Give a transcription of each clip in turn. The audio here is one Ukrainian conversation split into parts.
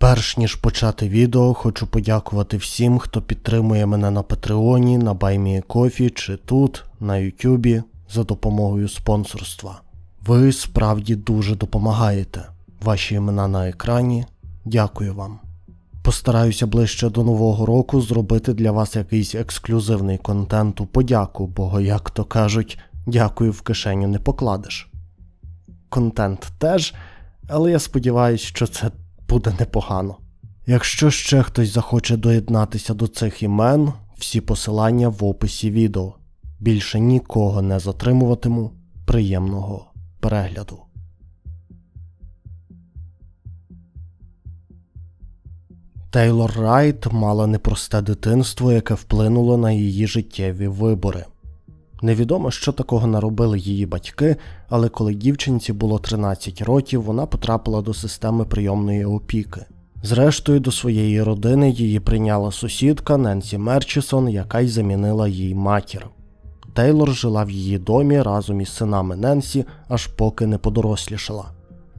Перш ніж почати відео, хочу подякувати всім, хто підтримує мене на Патреоні, на Баймієкофі чи тут, на Ютубі за допомогою спонсорства. Ви справді дуже допомагаєте. Ваші імена на екрані. Дякую вам. Постараюся ближче до нового року зробити для вас якийсь ексклюзивний контент у подяку, бо, як то кажуть, дякую в кишеню не покладеш. Контент теж, але я сподіваюся, що це буде непогано. Якщо ще хтось захоче доєднатися до цих імен, всі посилання в описі відео. Більше нікого не затримуватиму. Приємного перегляду. Тейлор Райт мала непросте дитинство, яке вплинуло на її життєві вибори. Невідомо, що такого наробили її батьки, але коли дівчинці було 13 років, вона потрапила до системи прийомної опіки. Зрештою, до своєї родини її прийняла сусідка Ненсі Мерчісон, яка й замінила їй матір. Тейлор жила в її домі разом із синами Ненсі, аж поки не подорослішала.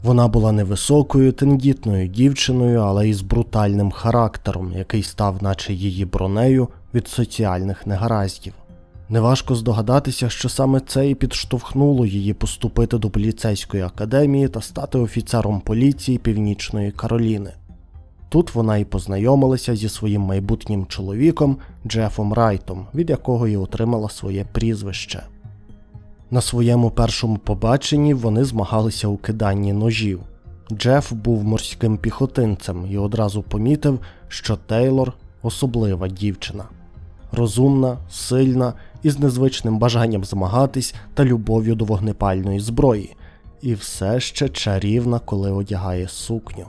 Вона була невисокою, тендітною дівчиною, але із брутальним характером, який став, наче її бронею від соціальних негараздів. Неважко здогадатися, що саме це і підштовхнуло її поступити до поліцейської академії та стати офіцером поліції Північної Кароліни. Тут вона і познайомилася зі своїм майбутнім чоловіком Джефом Райтом, від якого і отримала своє прізвище. На своєму першому побаченні вони змагалися у киданні ножів. Джеф був морським піхотинцем і одразу помітив, що Тейлор особлива дівчина. Розумна, сильна і з незвичним бажанням змагатись та любов'ю до вогнепальної зброї, і все ще чарівна, коли одягає сукню.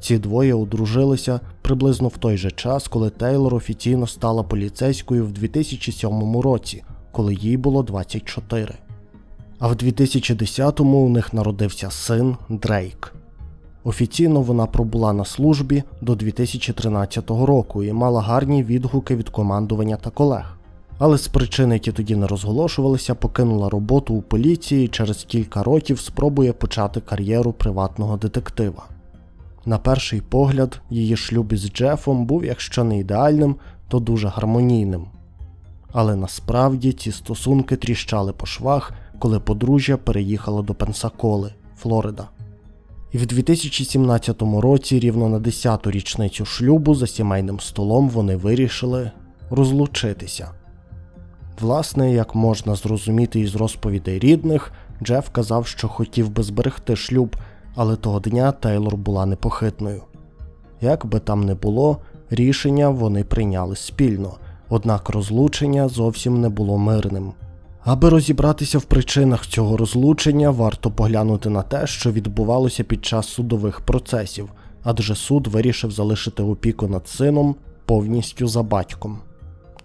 Ці двоє одружилися приблизно в той же час, коли Тейлор офіційно стала поліцейською в 2007 році, коли їй було 24. А в 2010-му у них народився син Дрейк. Офіційно вона пробула на службі до 2013 року і мала гарні відгуки від командування та колег. Але з причин, які тоді не розголошувалися, покинула роботу у поліції і через кілька років спробує почати кар'єру приватного детектива. На перший погляд, її шлюб із Джефом був, якщо не ідеальним, то дуже гармонійним. Але насправді ці стосунки тріщали по швах, коли подружжя переїхало до Пенсаколи, Флорида. І в 2017 році, рівно на 10-ту річницю шлюбу, за сімейним столом вони вирішили розлучитися. Власне, як можна зрозуміти із розповідей рідних, Джеф казав, що хотів би зберегти шлюб, але того дня Тейлор була непохитною. Як би там не було, рішення вони прийняли спільно, однак розлучення зовсім не було мирним. Аби розібратися в причинах цього розлучення, варто поглянути на те, що відбувалося під час судових процесів, адже суд вирішив залишити опіку над сином повністю за батьком.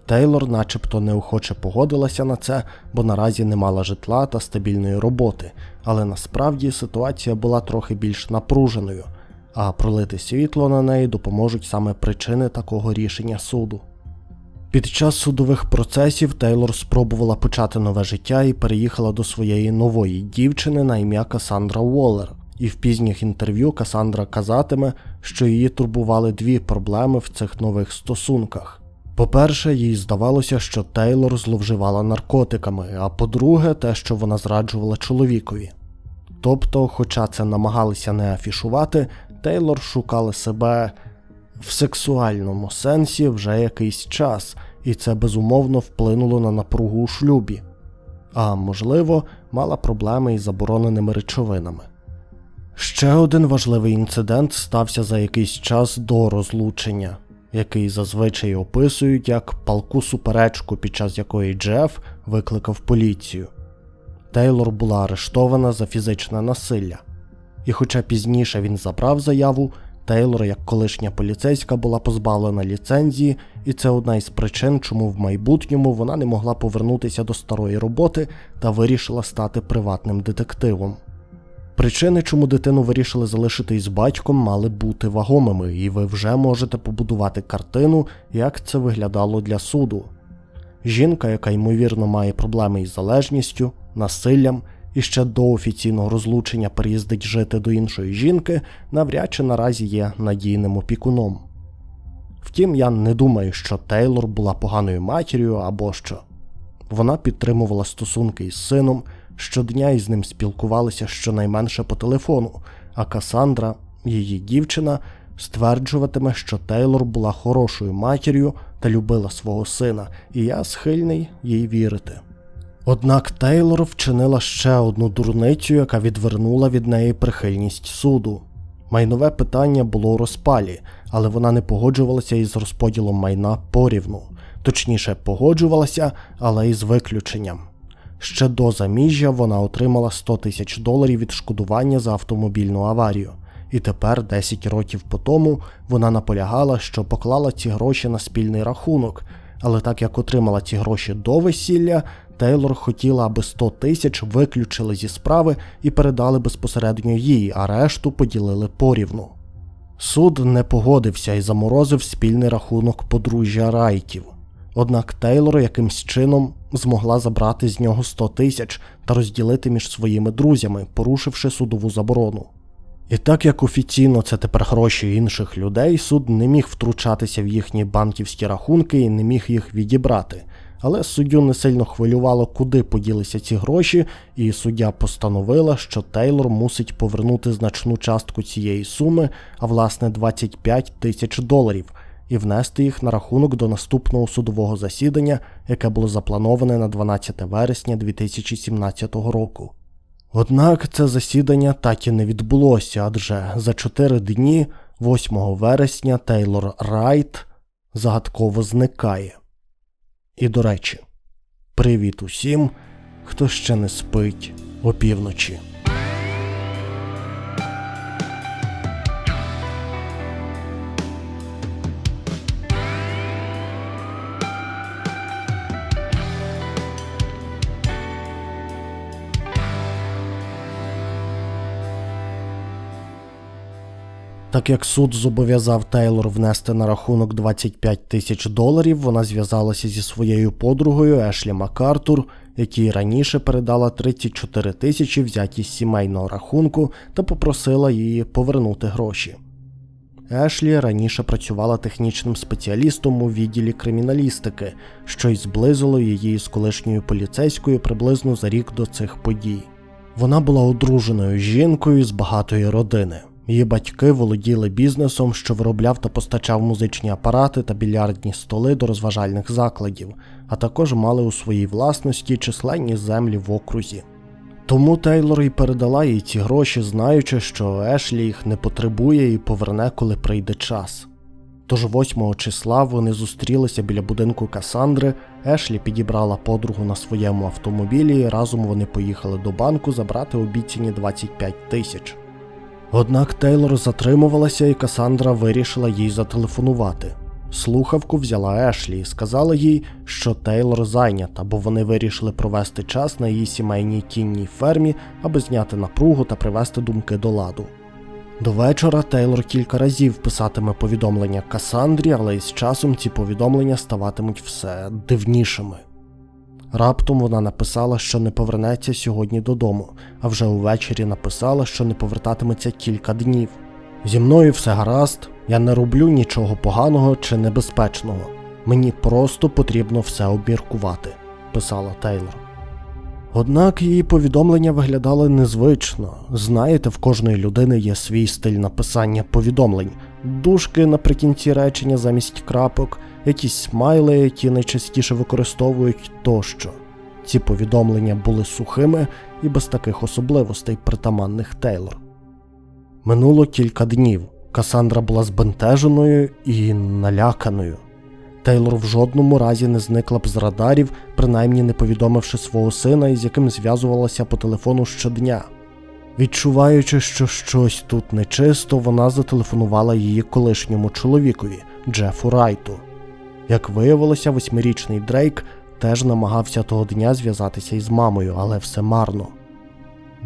Тейлор, начебто, неохоче погодилася на це, бо наразі не мала житла та стабільної роботи, але насправді ситуація була трохи більш напруженою, а пролити світло на неї допоможуть саме причини такого рішення суду. Під час судових процесів Тейлор спробувала почати нове життя і переїхала до своєї нової дівчини на ім'я Касандра Уоллер. І в пізніх інтерв'ю Касандра казатиме, що її турбували дві проблеми в цих нових стосунках. По-перше, їй здавалося, що Тейлор зловживала наркотиками, а по-друге, те, що вона зраджувала чоловікові. Тобто, хоча це намагалися не афішувати, Тейлор шукала себе в сексуальному сенсі вже якийсь час, і це безумовно вплинуло на напругу у шлюбі, а можливо, мала проблеми із забороненими речовинами. Ще один важливий інцидент стався за якийсь час до розлучення, який зазвичай описують як палку суперечку, під час якої Джеф викликав поліцію. Тейлор була арештована за фізичне насилля, і хоча пізніше він забрав заяву, Тейлор, як колишня поліцейська, була позбавлена ліцензії, і це одна із причин, чому в майбутньому вона не могла повернутися до старої роботи та вирішила стати приватним детективом. Причини, чому дитину вирішили залишити із батьком, мали бути вагомими, і ви вже можете побудувати картину, як це виглядало для суду. Жінка, яка ймовірно має проблеми із залежністю, насиллям і ще до офіційного розлучення переїздить жити до іншої жінки, навряд чи наразі є надійним опікуном. Втім, я не думаю, що Тейлор була поганою матір'ю або що. Вона підтримувала стосунки із сином, щодня із ним спілкувалися щонайменше по телефону, а Касандра, її дівчина, стверджуватиме, що Тейлор була хорошою матір'ю та любила свого сина, і я схильний їй вірити. Однак Тейлор вчинила ще одну дурницю, яка відвернула від неї прихильність суду. Майнове питання було у розпалі, але вона не погоджувалася із розподілом майна порівну, точніше, погоджувалася, але із виключенням. Ще до заміжжя вона отримала 100 тисяч доларів відшкодування за автомобільну аварію, і тепер, 10 років по тому, вона наполягала, що поклала ці гроші на спільний рахунок, але так як отримала ці гроші до весілля, Тейлор хотіла, аби 100 тисяч виключили зі справи і передали безпосередньо їй, а решту поділили порівну. Суд не погодився і заморозив спільний рахунок подружжя Райтів. Однак Тейлор якимсь чином змогла забрати з нього 100 тисяч та розділити між своїми друзями, порушивши судову заборону. І так як офіційно це тепер гроші інших людей, суд не міг втручатися в їхні банківські рахунки і не міг їх відібрати. Але суддю не сильно хвилювало, куди поділися ці гроші, і суддя постановила, що Тейлор мусить повернути значну частку цієї суми, а власне 25 тисяч доларів, і внести їх на рахунок до наступного судового засідання, яке було заплановане на 12 вересня 2017 року. Однак це засідання так і не відбулося, адже за 4 дні, 8 вересня, Тейлор Райт загадково зникає. І до речі, привіт усім, хто ще не спить опівночі. Як суд зобов'язав Тейлор внести на рахунок 25 тисяч доларів, вона зв'язалася зі своєю подругою Ешлі Макартур, якій раніше передала 34 тисячі взяті з сімейного рахунку та попросила її повернути гроші. Ешлі раніше працювала технічним спеціалістом у відділі криміналістики, що й зблизило її з колишньою поліцейською приблизно за рік до цих подій. Вона була одруженою жінкою з багатої родини. Її батьки володіли бізнесом, що виробляв та постачав музичні апарати та більярдні столи до розважальних закладів, а також мали у своїй власності численні землі в окрузі. Тому Тейлор і передала їй ці гроші, знаючи, що Ешлі їх не потребує і поверне, коли прийде час. Тож 8 числа вони зустрілися біля будинку Касандри, Ешлі підібрала подругу на своєму автомобілі, і разом вони поїхали до банку забрати обіцяні 25 тисяч. Однак Тейлор затримувалася, і Касандра вирішила їй зателефонувати. Слухавку взяла Ешлі і сказала їй, що Тейлор зайнята, бо вони вирішили провести час на її сімейній кінній фермі, аби зняти напругу та привести думки до ладу. До вечора Тейлор кілька разів писатиме повідомлення Касандрі, але із часом ці повідомлення ставатимуть все дивнішими. Раптом вона написала, що не повернеться сьогодні додому, а вже увечері написала, що не повертатиметься кілька днів. Зі мною все гаразд, я не роблю нічого поганого чи небезпечного. Мені просто потрібно все обміркувати, писала Тейлор. Однак її повідомлення виглядали незвично. Знаєте, в кожної людини є свій стиль написання повідомлень, дужки наприкінці речення замість крапок, якісь смайли, які найчастіше використовують тощо. Ці повідомлення були сухими і без таких особливостей притаманних Тейлор. Минуло кілька днів. Касандра була збентеженою і наляканою. Тейлор в жодному разі не зникла б з радарів, принаймні не повідомивши свого сина, із яким зв'язувалася по телефону щодня. Відчуваючи, що щось тут нечисто, вона зателефонувала її колишньому чоловікові Джефу Райту. Як виявилося, восьмирічний Дрейк теж намагався того дня зв'язатися із мамою, але все марно.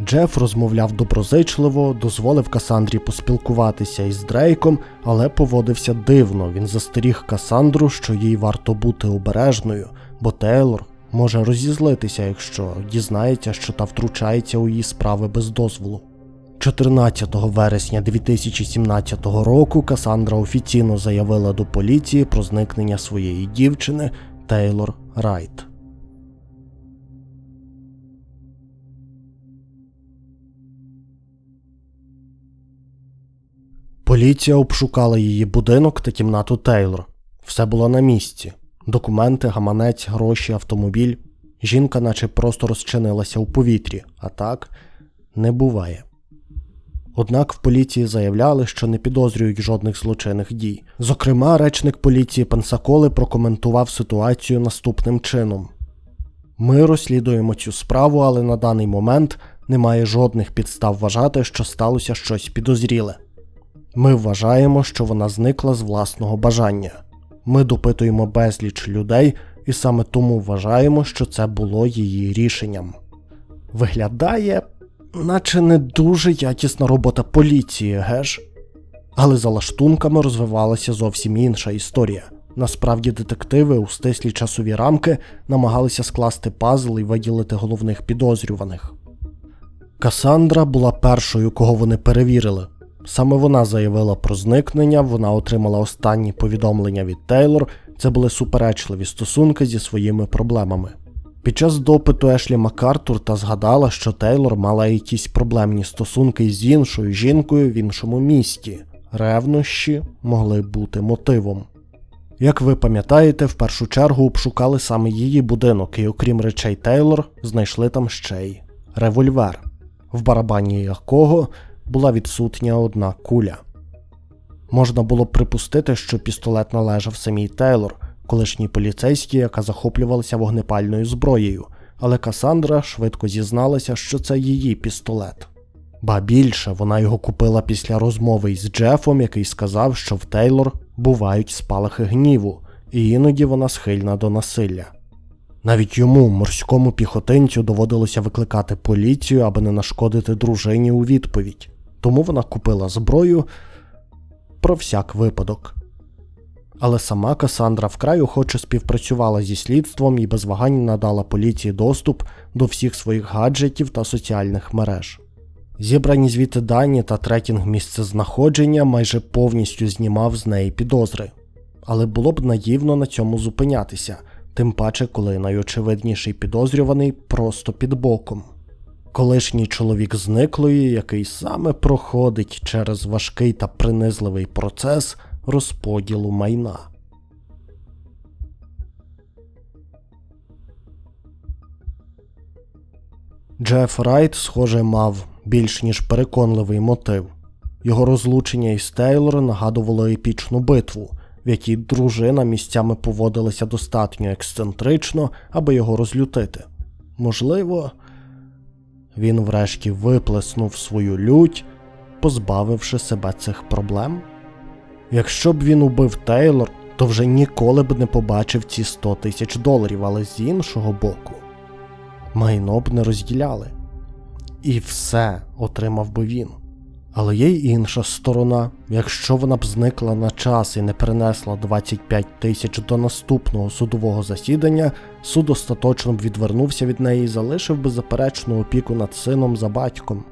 Джеф розмовляв доброзичливо, дозволив Касандрі поспілкуватися із Дрейком, але поводився дивно. Він застеріг Касандру, що їй варто бути обережною, бо Тейлор може розізлитися, якщо дізнається, що та втручається у її справи без дозволу. 14 вересня 2017 року Касандра офіційно заявила до поліції про зникнення своєї дівчини Тейлор Райт. Поліція обшукала її будинок та кімнату Тейлор. Все було на місці: документи, гаманець, гроші, автомобіль. Жінка, наче просто розчинилася у повітрі, а так не буває. Однак в поліції заявляли, що не підозрюють жодних злочинних дій. Зокрема, речник поліції Пенсаколи прокоментував ситуацію наступним чином: Ми розслідуємо цю справу, але на даний момент немає жодних підстав вважати, що сталося щось підозріле. Ми вважаємо, що вона зникла з власного бажання. Ми допитуємо безліч людей, і саме тому вважаємо, що це було її рішенням. Виглядає, наче не дуже якісна робота поліції, геш? Але за лаштунками розвивалася зовсім інша історія. Насправді, детективи у стислі часові рамки намагалися скласти пазл і виділити головних підозрюваних. Касандра була першою, кого вони перевірили. Саме вона заявила про зникнення, вона отримала останні повідомлення від Тейлор. Це були суперечливі стосунки зі своїми проблемами. Під час допиту Ешлі Макартур та згадала, що Тейлор мала якісь проблемні стосунки з іншою жінкою в іншому місті. Ревнощі могли бути мотивом. Як ви пам'ятаєте, в першу чергу обшукали саме її будинок, і окрім речей Тейлор, знайшли там ще й револьвер, в барабані якого була відсутня одна куля. Можна було припустити, що пістолет належав самій Тейлор, колишній поліцейській, яка захоплювалася вогнепальною зброєю, але Касандра швидко зізналася, що це її пістолет. Ба більше вона його купила після розмови із Джефом, який сказав, що в Тейлор бувають спалахи гніву, і іноді вона схильна до насилля. Навіть йому, морському піхотинцю, доводилося викликати поліцію, аби не нашкодити дружині у відповідь. Тому вона купила зброю про всяк випадок. Але сама Касандра вкрай охоче співпрацювала зі слідством і без вагань надала поліції доступ до всіх своїх гаджетів та соціальних мереж. Зібрані звідти дані та трекінг місцезнаходження майже повністю знімав з неї підозри. Але було б наївно на цьому зупинятися, тим паче, коли найочевидніший підозрюваний просто під боком. Колишній чоловік зниклої, який саме проходить через важкий та принизливий процес розподілу майна. Джеф Райт, схоже, мав більш ніж переконливий мотив. Його розлучення із Тейлор нагадувало епічну битву, в якій дружина місцями поводилася достатньо ексцентрично, аби його розлютити. Можливо, він врешті виплеснув свою лють, позбавивши себе цих проблем. Якщо б він убив Тейлор, то вже ніколи б не побачив ці 100 тисяч доларів, але з іншого боку, майно б не розділяли. І все отримав би він. Але є й інша сторона. Якщо вона б зникла на час і не принесла 25 тисяч до наступного судового засідання, суд остаточно б відвернувся від неї і залишив би заперечну опіку над сином за батьком.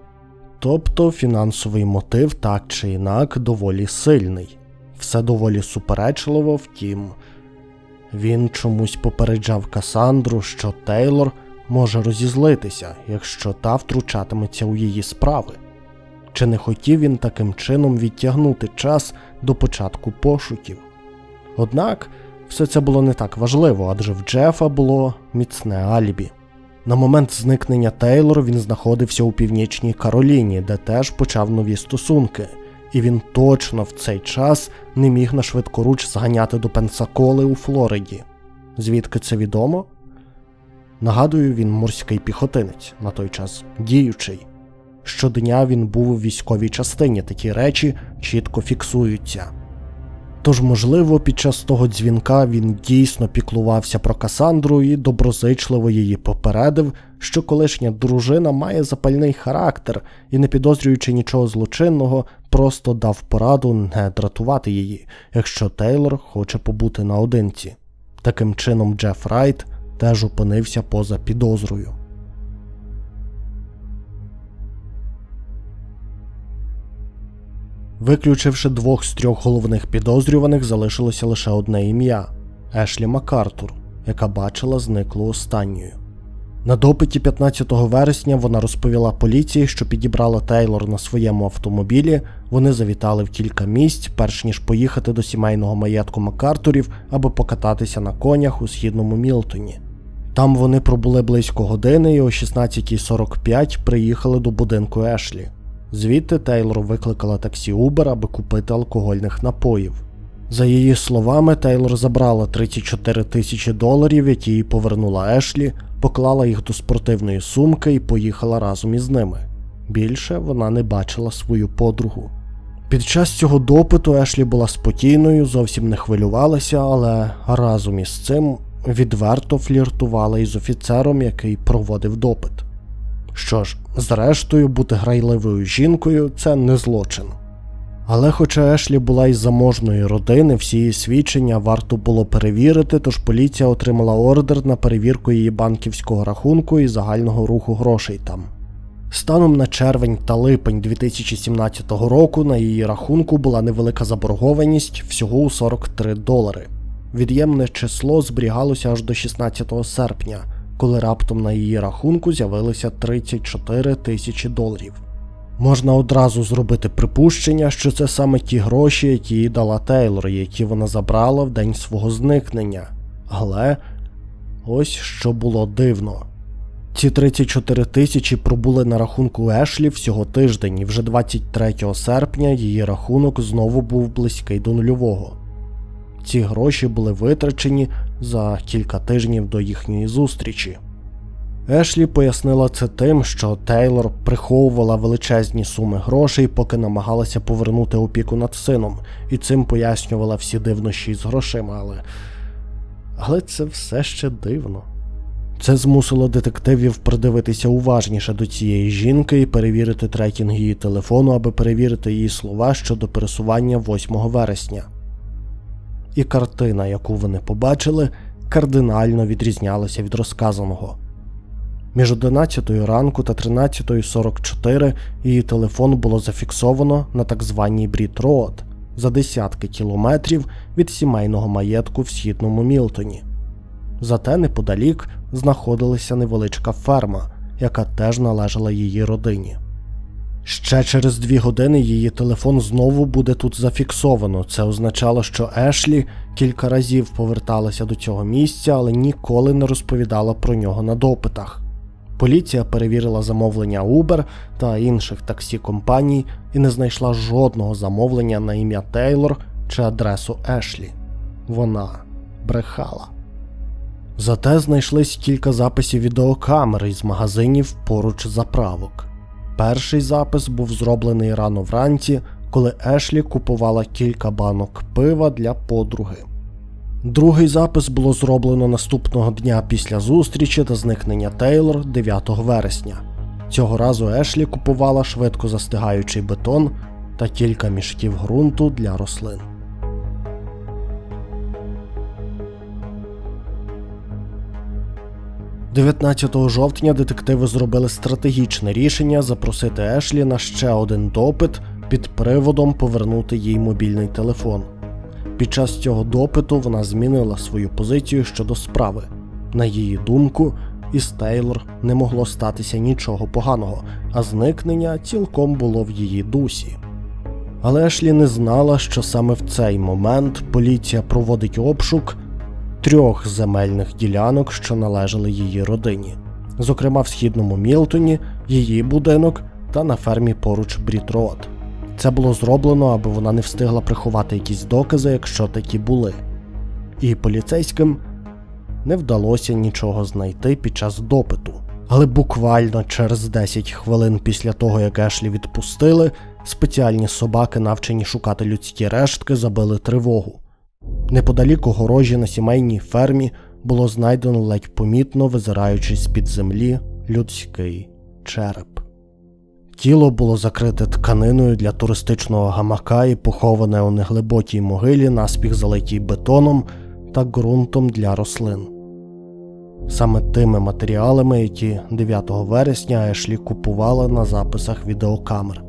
Тобто фінансовий мотив так чи інак доволі сильний, все доволі суперечливо, втім. Він чомусь попереджав Касандру, що Тейлор може розізлитися, якщо та втручатиметься у її справи. Чи не хотів він таким чином відтягнути час до початку пошуків? Однак все це було не так важливо, адже в Джефа було міцне алібі. На момент зникнення Тейлор він знаходився у північній Кароліні, де теж почав нові стосунки, і він точно в цей час не міг на швидкоруч зганяти до Пенсаколи у Флориді. Звідки це відомо? Нагадую, він морський піхотинець, на той час діючий. Щодня він був у військовій частині, такі речі чітко фіксуються. Тож, можливо, під час того дзвінка він дійсно піклувався про Касандру і доброзичливо її попередив, що колишня дружина має запальний характер і, не підозрюючи нічого злочинного, просто дав пораду не дратувати її, якщо Тейлор хоче побути наодинці. Таким чином, Джеф Райт теж опинився поза підозрою. Виключивши двох з трьох головних підозрюваних, залишилося лише одне ім'я Ешлі Макартур, яка бачила зниклу останньою. На допиті 15 вересня вона розповіла поліції, що підібрала Тейлор на своєму автомобілі. Вони завітали в кілька місць, перш ніж поїхати до сімейного маєтку Макартурів, аби покататися на конях у східному Мілтоні. Там вони пробули близько години і о 16.45 приїхали до будинку Ешлі. Звідти Тейлор викликала таксі Uber, аби купити алкогольних напоїв. За її словами, Тейлор забрала 34 тисячі доларів, які їй повернула Ешлі, поклала їх до спортивної сумки і поїхала разом із ними. Більше вона не бачила свою подругу. Під час цього допиту Ешлі була спокійною, зовсім не хвилювалася, але разом із цим відверто фліртувала із офіцером, який проводив допит. Що ж, зрештою, бути грайливою жінкою це не злочин. Але хоча Ешлі була із заможної родини, всі її свідчення варто було перевірити, тож поліція отримала ордер на перевірку її банківського рахунку і загального руху грошей там. Станом на червень та липень 2017 року на її рахунку була невелика заборгованість всього у 43 долари. Від'ємне число зберігалося аж до 16 серпня, коли раптом на її рахунку з'явилося 34 тисячі доларів. Можна одразу зробити припущення, що це саме ті гроші, які їй дала Тейлор, які вона забрала в день свого зникнення. Але ось що було дивно. Ці 34 тисячі пробули на рахунку Ешлі всього тиждень, і вже 23 серпня її рахунок знову був близький до нульового. Ці гроші були витрачені за кілька тижнів до їхньої зустрічі. Ешлі пояснила це тим, що Тейлор приховувала величезні суми грошей, поки намагалася повернути опіку над сином, і цим пояснювала всі дивнощі з грошима, але. Але це все ще дивно. Це змусило детективів придивитися уважніше до цієї жінки і перевірити трекінг її телефону, аби перевірити її слова щодо пересування 8 вересня. І картина, яку вони побачили, кардинально відрізнялася від розказаного. Між 11 ранку та 13.44 її телефон було зафіксовано на так званій Брід Роад за десятки кілометрів від сімейного маєтку в східному Мілтоні. Зате неподалік знаходилася невеличка ферма, яка теж належала її родині. Ще через дві години її телефон знову буде тут зафіксовано. Це означало, що Ешлі кілька разів поверталася до цього місця, але ніколи не розповідала про нього на допитах. Поліція перевірила замовлення Uber та інших таксі компаній і не знайшла жодного замовлення на ім'я Тейлор чи адресу Ешлі. Вона брехала. Зате знайшлись кілька записів відеокамер із магазинів поруч заправок. Перший запис був зроблений рано вранці, коли Ешлі купувала кілька банок пива для подруги. Другий запис було зроблено наступного дня після зустрічі та зникнення Тейлор 9 вересня. Цього разу Ешлі купувала швидко застигаючий бетон та кілька мішків ґрунту для рослин. – 19 жовтня детективи зробили стратегічне рішення запросити Ешлі на ще один допит під приводом повернути їй мобільний телефон. Під час цього допиту вона змінила свою позицію щодо справи. На її думку, із Тейлор не могло статися нічого поганого, а зникнення цілком було в її дусі. Але Ешлі не знала, що саме в цей момент поліція проводить обшук трьох земельних ділянок, що належали її родині, зокрема в східному Мілтоні, її будинок та на фермі поруч Брітрот. Це було зроблено, аби вона не встигла приховати якісь докази, якщо такі були. І поліцейським не вдалося нічого знайти під час допиту. Але буквально через 10 хвилин після того, як Ешлі відпустили, спеціальні собаки, навчені шукати людські рештки, забили тривогу. Неподалік огорожі на сімейній фермі було знайдено ледь помітно, визираючи з-під землі людський череп. Тіло було закрите тканиною для туристичного гамака і поховане у неглибокій могилі, наспіх залитій бетоном та ґрунтом для рослин. саме тими матеріалами, які 9 вересня Ешлі купувала на записах відеокамер.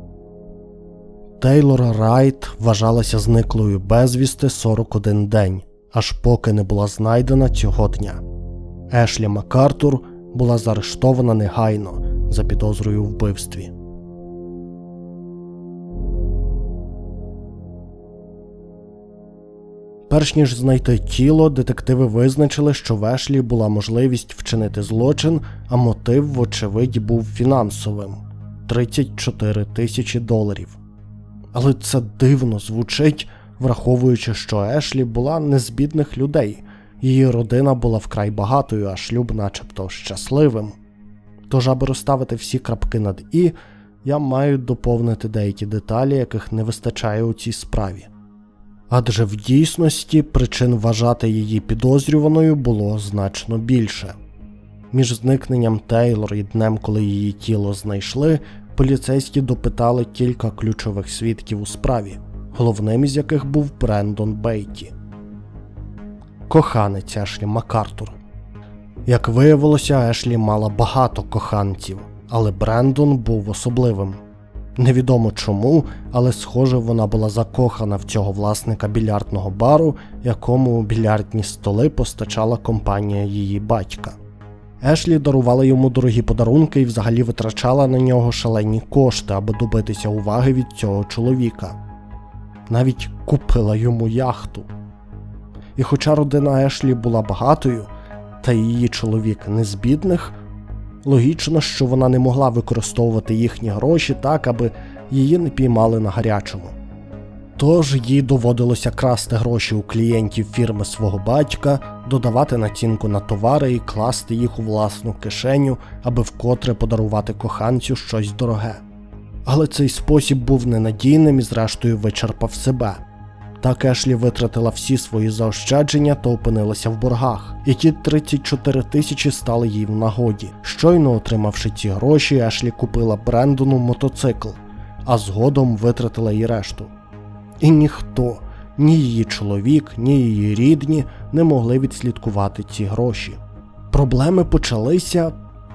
Тейлор Райт вважалася зниклою безвісти 41 день, аж поки не була знайдена цього дня. Ешлі Макартур була заарештована негайно за підозрою вбивстві. Перш ніж знайти тіло, детективи визначили, що в Ешлі була можливість вчинити злочин, а мотив, вочевидь, був фінансовим 34 тисячі доларів. Але це дивно звучить, враховуючи, що Ешлі була не з бідних людей, її родина була вкрай багатою, а шлюб, начебто, щасливим. Тож, аби розставити всі крапки над І, я маю доповнити деякі деталі, яких не вистачає у цій справі. Адже в дійсності причин вважати її підозрюваною було значно більше. Між зникненням Тейлор і днем, коли її тіло знайшли, поліцейські допитали кілька ключових свідків у справі, головним із яких був Брендон Бейті. Коханець Ешлі Макартур. Як виявилося, Ешлі мала багато коханців, але Брендон був особливим. Невідомо чому, але схоже, вона була закохана в цього власника більярдного бару, якому більярдні столи постачала компанія її батька. Ешлі дарувала йому дорогі подарунки і взагалі витрачала на нього шалені кошти, аби добитися уваги від цього чоловіка. Навіть купила йому яхту. І хоча родина Ешлі була багатою, та її чоловік не з бідних, логічно, що вона не могла використовувати їхні гроші так, аби її не піймали на гарячому. Тож їй доводилося красти гроші у клієнтів фірми свого батька, додавати націнку на товари і класти їх у власну кишеню, аби вкотре подарувати коханцю щось дороге. Але цей спосіб був ненадійним і, зрештою, вичерпав себе. Так Ешлі витратила всі свої заощадження та опинилася в боргах, і ті 34 тисячі стали їй в нагоді. Щойно отримавши ці гроші, Ешлі купила Брендону мотоцикл, а згодом витратила і решту. І ніхто, ні її чоловік, ні її рідні не могли відслідкувати ці гроші. Проблеми почалися,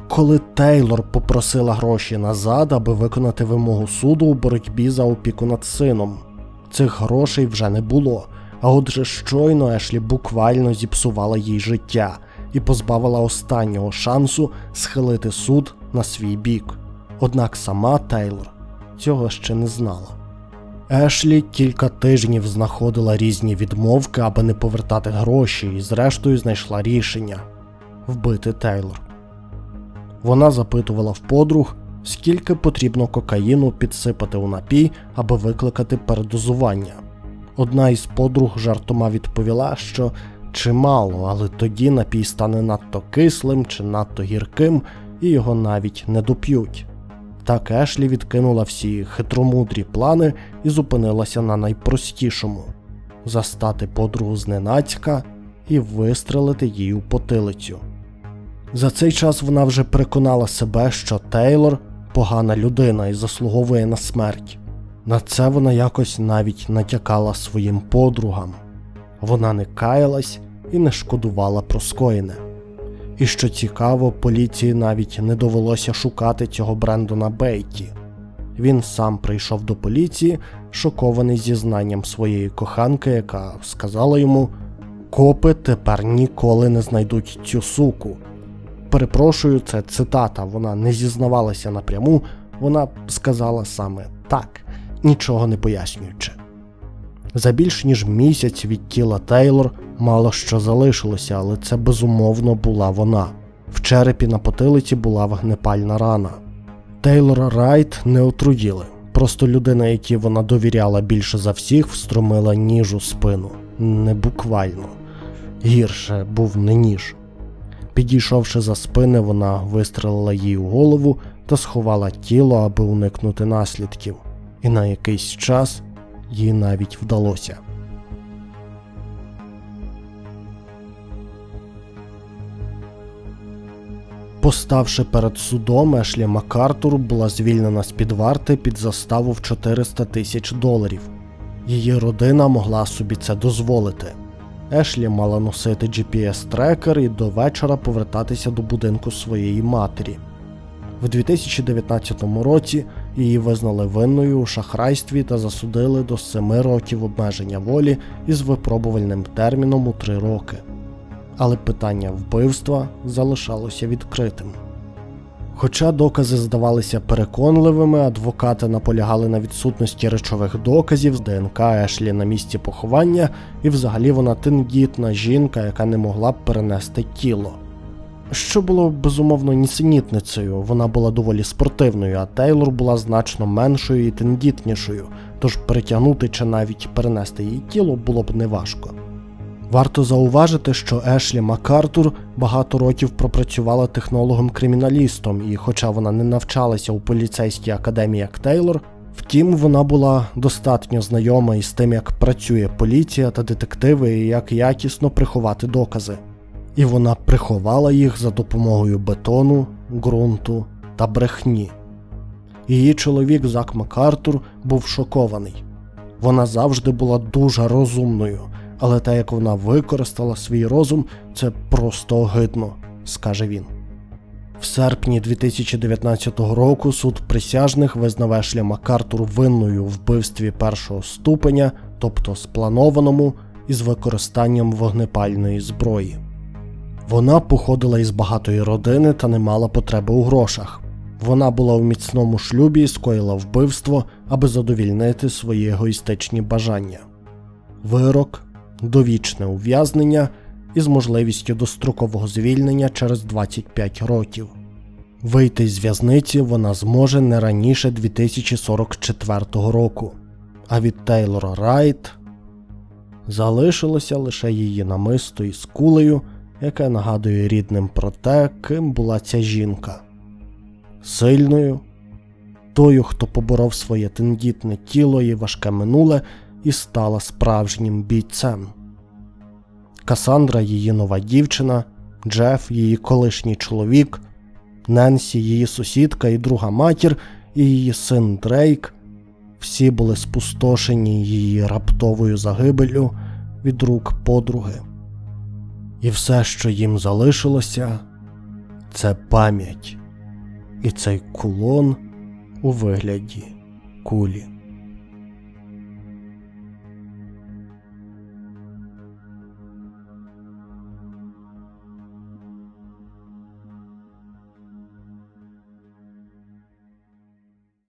коли Тейлор попросила гроші назад, аби виконати вимогу суду у боротьбі за опіку над сином. Цих грошей вже не було, а отже, щойно Ешлі буквально зіпсувала їй життя і позбавила останнього шансу схилити суд на свій бік. Однак сама Тейлор цього ще не знала. Ешлі кілька тижнів знаходила різні відмовки, аби не повертати гроші, і зрештою знайшла рішення вбити Тейлор. Вона запитувала в подруг, скільки потрібно кокаїну підсипати у напій, аби викликати передозування. Одна із подруг жартома відповіла, що чимало, але тоді напій стане надто кислим чи надто гірким, і його навіть не доп'ють. Так Ешлі відкинула всі хитромудрі плани і зупинилася на найпростішому застати подругу зненацька і вистрелити їй у потилицю. За цей час вона вже переконала себе, що Тейлор погана людина і заслуговує на смерть. На це вона якось навіть натякала своїм подругам. Вона не каялась і не шкодувала про скоєне. І що цікаво, поліції навіть не довелося шукати цього Брендона Бейті. Він сам прийшов до поліції, шокований зізнанням своєї коханки, яка сказала йому: Копи тепер ніколи не знайдуть цю суку. Перепрошую, це цитата, вона не зізнавалася напряму, вона сказала саме так, нічого не пояснюючи. За більш ніж місяць від тіла Тейлор мало що залишилося, але це безумовно була вона. В черепі на потилиці була вогнепальна рана. Тейлор Райт не отруїли. Просто людина, якій вона довіряла більше за всіх, встромила ніж у спину. Не буквально. Гірше був не ніж. Підійшовши за спини, вона вистрелила їй у голову та сховала тіло, аби уникнути наслідків. І на якийсь час їй навіть вдалося. Поставши перед судом, Ешлі Макартур була звільнена з під варти під заставу в 400 тисяч доларів. Її родина могла собі це дозволити. Ешлі мала носити GPS-трекер і до вечора повертатися до будинку своєї матері. В 2019 році її визнали винною у шахрайстві та засудили до 7 років обмеження волі із випробувальним терміном у 3 роки. Але питання вбивства залишалося відкритим. Хоча докази здавалися переконливими, адвокати наполягали на відсутності речових доказів з ДНК Ешлі на місці поховання, і взагалі вона тендітна жінка, яка не могла б перенести тіло. Що було безумовно нісенітницею, вона була доволі спортивною, а Тейлор була значно меншою і тендітнішою, тож перетягнути чи навіть перенести її тіло було б неважко. Варто зауважити, що Ешлі Макартур багато років пропрацювала технологом-криміналістом, і хоча вона не навчалася у поліцейській академії як Тейлор, втім вона була достатньо знайома із тим, як працює поліція та детективи і як якісно приховати докази. І вона приховала їх за допомогою бетону, ґрунту та брехні. Її чоловік Зак Макартур був шокований. Вона завжди була дуже розумною, але те, як вона використала свій розум, це просто огидно, скаже він. В серпні 2019 року суд присяжних визнав Ешлі Макартур винною у вбивстві першого ступеня, тобто спланованому, із використанням вогнепальної зброї. Вона походила із багатої родини та не мала потреби у грошах. Вона була в міцному шлюбі і скоїла вбивство, аби задовільнити свої егоїстичні бажання. Вирок довічне ув'язнення із можливістю дострокового звільнення через 25 років. Вийти з в'язниці вона зможе не раніше 2044 року, а від Тейлора Райт залишилося лише її намисто із кулею, яке нагадує рідним про те, ким була ця жінка. Сильною, тою, хто поборов своє тендітне тіло і важке минуле і стала справжнім бійцем. Касандра її нова дівчина, Джеф, її колишній чоловік, Ненсі, її сусідка і друга матір, і її син Дрейк всі були спустошені її раптовою загибелю від рук подруги. І все, що їм залишилося, це пам'ять і цей кулон у вигляді кулі.